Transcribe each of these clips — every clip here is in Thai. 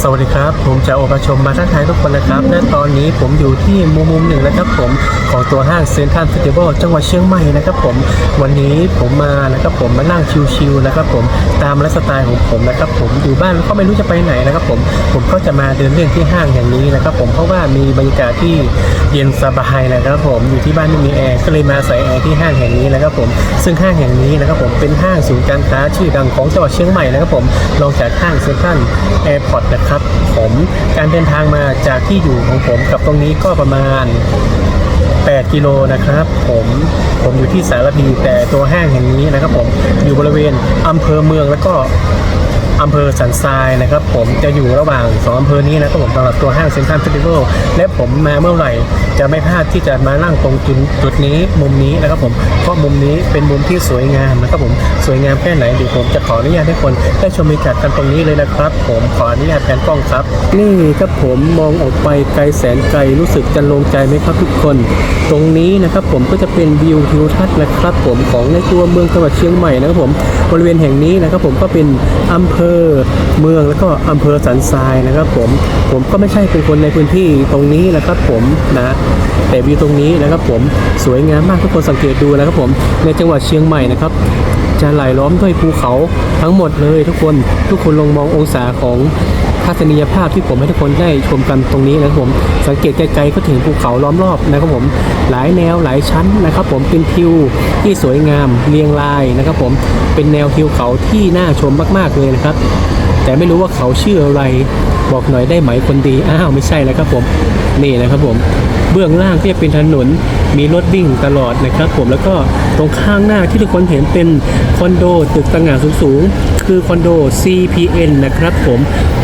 สวัสดีครับ ผมจะโอประชมมาทักทายทุกคนนะครับและตอนนี้ผมอยู่ที่มุมมุมหนึ่งนะครับผมของตัวห้างเซ็นทรัลเฟสติวัลจังหวัดเชียงใหม่นะครับผมวันนี้ผมมานะครับผมมานั่งชิวๆนะครับผมตามไลฟ์สไตล์ของผมนะครับผมอยู่บ้านก็ไม่รู้จะไปไหนนะครับผมผมก็จะมาเดินเล่นที่ห้างแห่งนี้นะครับผมเพราะว่ามีบรรยากาศที่เย็นสบายนะครับผมอยู่ที่บ้านไม่มีแอร์ก็เลยมาใส่แอร์ที่ห้างแห่งนี้นะครับผมซึ่งห้างแห่งนี้นะครับผมเป็นห้างศูนย์การค้าชื่อดังของจังหวัดเชียงใหม่นะครับผมรองจากห้างเซ็นทรัลแอร์พอร์ตนะครับ ผมการเดินทางมาจากที่อยู่ของผมกับตรงนี้ก็ประมาณ 8 กิโลนะครับ ผมผมอยู่ที่สารพีแต่ตัวห้างแห่งนี้นะครับ ผมอยู่บริเวณอำเภอเมืองแล้วก็ อำเภอสันทรายนะครับ ผมจะอยู่ระหว่างสองอำเภอนี้นะครับผมสำหรับตัวห้างเซ็นทรัลเฟสติวัลและผมมาเมื่อไหร่ จะไม่พลาดที่จะมานั่งตรงจุดจุดนี้มุมนี้นะครับผมเพราะมุมนี้เป็นมุมที่สวยงามนะครับผมสวยงามแค่ไหนเดี๋ยวผมจะขออนุญาตให้คนได้ชมบรรยากาศกันตรงนี้เลยนะครับ ผมขออนุญาตแผนกล้องครับ นี่ครับผมมองออกไปไกลแสนไกลรู้สึกจะลงใจไหมครับทุกคน ตรงนี้นะครับผมก็จะเป็นวิวทิวทัศน์นะครับ ผมของในตัวเมืองจังหวัดเชียงใหม่นะครับผมบริเวณแห่งนี้นะครับผมก็เป็นอำเภอเมืองแล้วก็อำเภอสันทรายนะครับผมผมก็ไม่ใช่เป็นคนในพื้นที่ตรงนี้นะครับผมนะแต่วิวตรงนี้นะครับผมสวยงามมากทุกคนสังเกตดูนะครับผมในจังหวัดเชียงใหม่นะครับจะไหลล้อมด้วยภูเขาทั้งหมดเลยทุกคนทุกคนลองมององศาของ ทัศนียภาพที่ผมให้ทุกคนได้ชมกันตรงนี้นะครับผมสังเกตไกลๆก็ถึงภูเขาล้อมรอบนะครับผมหลายแนวหลายชั้นนะครับ ผมเป็นทิวที่สวยงามเรียงรายนะครับผมเป็นแนวทิวเขาที่น่าชมมากๆเลยนะครับ แต่ไม่รู้ว่าเขาชื่ออะไร บอกหน่อยได้ไหมคนดี อ้าวไม่ใช่แล้วครับผม นี่นะครับผม เบื้องล่างก็จะเป็นถนน มีรถวิ่งตลอดนะครับผม แล้วก็ตรงข้างหน้าที่ทุกคนเห็นเป็นคอนโดตึกต่างหากสูงๆ คือคอนโด CPN นะครับผม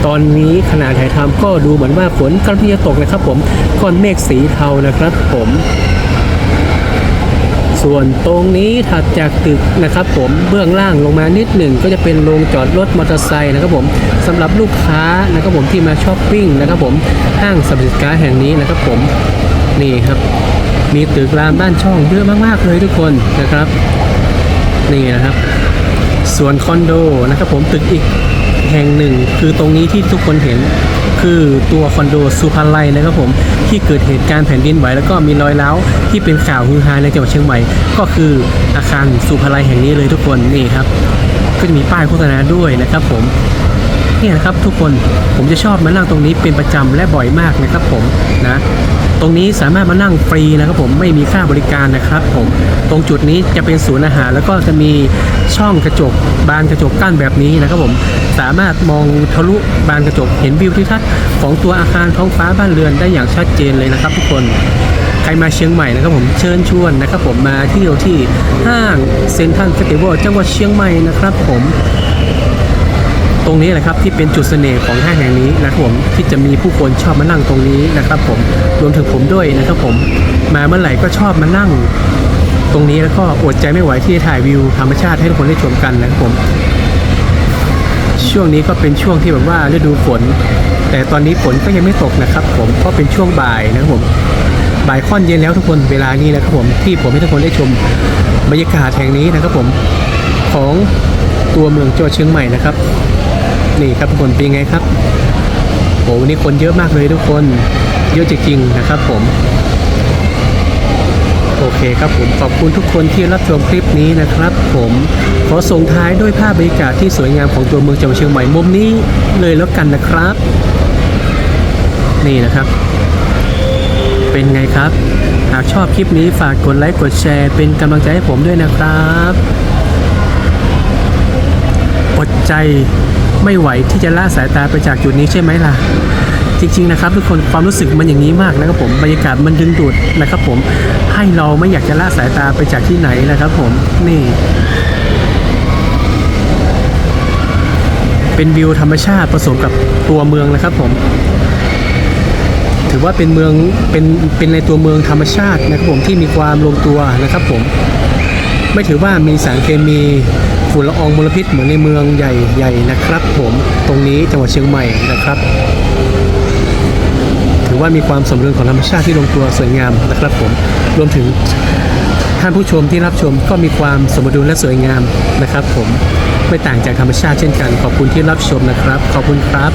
ตอนนี้ขณะถ่ายทำก็ดูเหมือนว่าฝนกำลังจะตกนะครับผม ก้อนเมฆสีเทานะครับผม ส่วนตรงนี้ถัดจากตึกนะครับ ผมเบื้องล่างลงมานิดหนึ่งก็จะเป็นโรงจอดรถมอเตอร์ไซค์นะครับผมสำหรับลูกค้านะครับผมที่มาช้อปปิ้งนะครับผมห้างสรรพสินค้าแห่งนี้นะครับผมนี่ครับ มีตึกรามบ้านช่องเยอะมากๆเลยทุกคนนะครับ นี่นะครับ ส่วนคอนโดนะครับผมตึกอีกแห่งหนึ่งคือตรงนี้ที่ทุกคนเห็น คือตัวคอนโดสุพรรณไลนะครับผมที่เกิดเหตุการณ์แผ่นดินไหวแล้วก็มีรอยร้าวที่เป็นข่าวฮือฮาในจังหวัดเชียงใหม่ ก็คืออาคารสุพรรณไลแห่งนี้เลยทุกคนนี่ครับก็จะมีป้ายโฆษณาด้วยนะครับผมเนี่ยนะครับทุกคนผมจะชอบมานั่งตรงนี้เป็นประจำและบ่อยมากนะครับผมนะ ตรงนี้สามารถมานั่งฟรีนะครับผมไม่มีค่าบริการนะครับผมตรงจุดนี้จะเป็นศูนย์อาหาร แล้วก็จะมีช่องกระจกบานกระจกกั้นแบบนี้นะครับผมสามารถมองทะลุบานกระจกเห็นวิวทิวทัศน์ของตัวอาคารท้องฟ้าบ้านเรือนได้อย่างชัดเจนเลยนะครับ ทุกคนใครมาเชียงใหม่นะครับผมเชิญชวนนะครับผมมาเที่ยวที่ห้างเซ็นทรัลเฟสติวัลจังหวัดเชียงใหม่นะครับผม ตรงนี้แหละครับที่เป็นจุดเสน่ห์ของห้างแห่งนี้นะครับผมที่จะมีผู้คนชอบมานั่งตรงนี้นะครับ ผมรวมถึงผมด้วยนะครับผมมาเมื่อไหร่ก็ชอบมานั่ง ตรงนี้แล้วก็อดใจไม่ไหวที่จะถ่ายวิวธรรมชาติให้ทุกคนได้ชมกันนะครับผม ช่วงนี้ก็เป็นช่วงที่แบบว่าฤดูฝน แต่ตอนนี้ฝนก็ยังไม่ตกนะครับ ผมเพราะเป็นช่วงบ่ายนะครับผมบ่ายค่อนเย็นแล้วทุกคนเวลานี้นะครับผมที่ผมให้ทุกคนได้ชมบรรยากาศแห่งนี้นะครับผมของตัวเมืองจังหวัดเชียงใหม่นะครับ นี่ครับทุกคนเป็นไงครับโอ้วันนี้คนเยอะมากเลยทุกคนเยอะจริงๆนะครับผมโอเคครับผมขอบคุณทุกคนที่รับชมคลิปนี้นะครับ ผมขอส่งท้ายด้วยภาพบรรยากาศที่สวยงามของตัวเมืองจังหวัดเชียงใหม่มุมนี้เลยแล้วกันนะครับ นี่นะครับ เป็นไงครับ หากชอบคลิปนี้ฝากกดไลค์กดแชร์เป็นกำลังใจให้ผมด้วยนะครับอดใจ ไม่ไหวที่จะละสายตาไปจากจุดนี้ใช่ไหมล่ะ จริง ๆ นะครับ ทุกคนความรู้สึกมันอย่างนี้มากนะครับผมบรรยากาศมันดึงดูดนะครับ ผมให้เราไม่อยากจะละสายตาไปจากที่ไหนนะครับ ผมนี่ เป็นวิวธรรมชาติผสมกับตัวเมืองนะครับ ผมถือว่าเป็นเมืองเป็นเป็นในตัวเมืองธรรมชาตินะครับผมที่มีความลงตัวนะครับผมไม่ถือว่ามีสารเคมี ฝุ่นละอองมลพิษเหมือนในเมืองใหญ่ๆนะครับผมตรงนี้จังหวัดเชียงใหม่นะครับ ถือว่ามีความสมดุลของธรรมชาติที่ลงตัวสวยงามนะครับผมรวมถึงท่านผู้ชมที่รับชมก็มีความสมดุลและสวยงามนะครับ ผมไม่ต่างจากธรรมชาติเช่นกัน ขอบคุณที่รับชมนะครับ ขอบคุณครับ